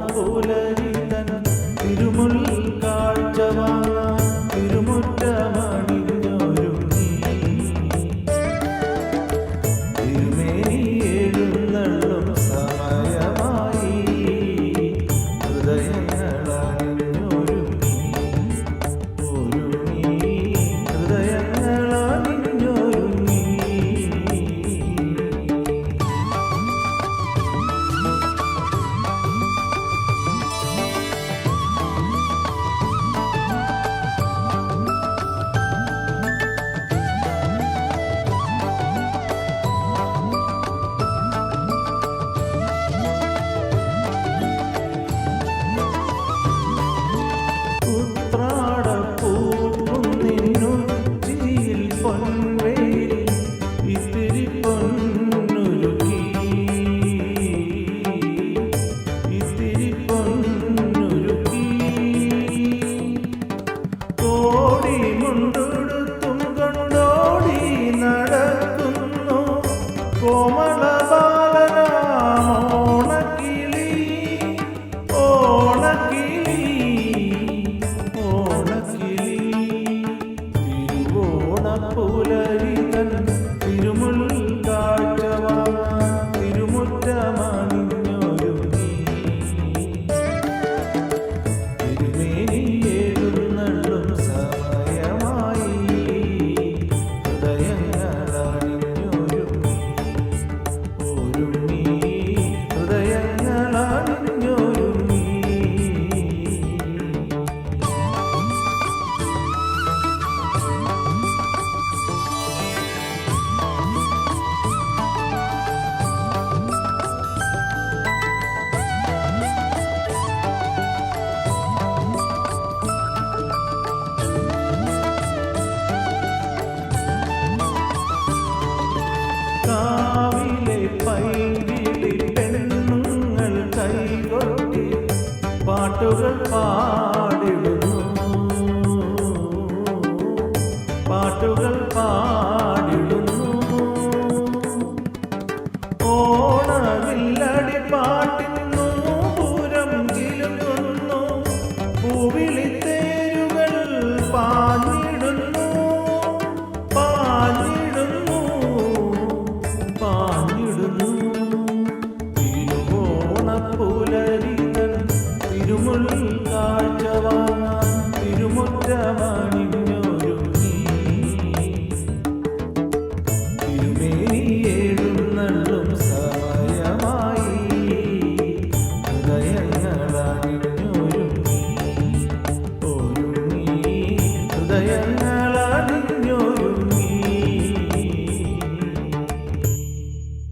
തിരുവോണപ്പുലരിതൻ തിരുമുൽ കാഴ്ചവാങ്ങാൻ തിരുമുറ്റമണിഞ്ഞൊരുങ്ങി. തിരുമേനി എഴുന്നള്ളും സമയമായി ഹൃദയങ്ങളണിഞ്ഞൊരുങ്ങി മുണ്ടു പാട്ടുകൾ പാടിടുന്നു. പാട്ടുകൾ പാ Jaya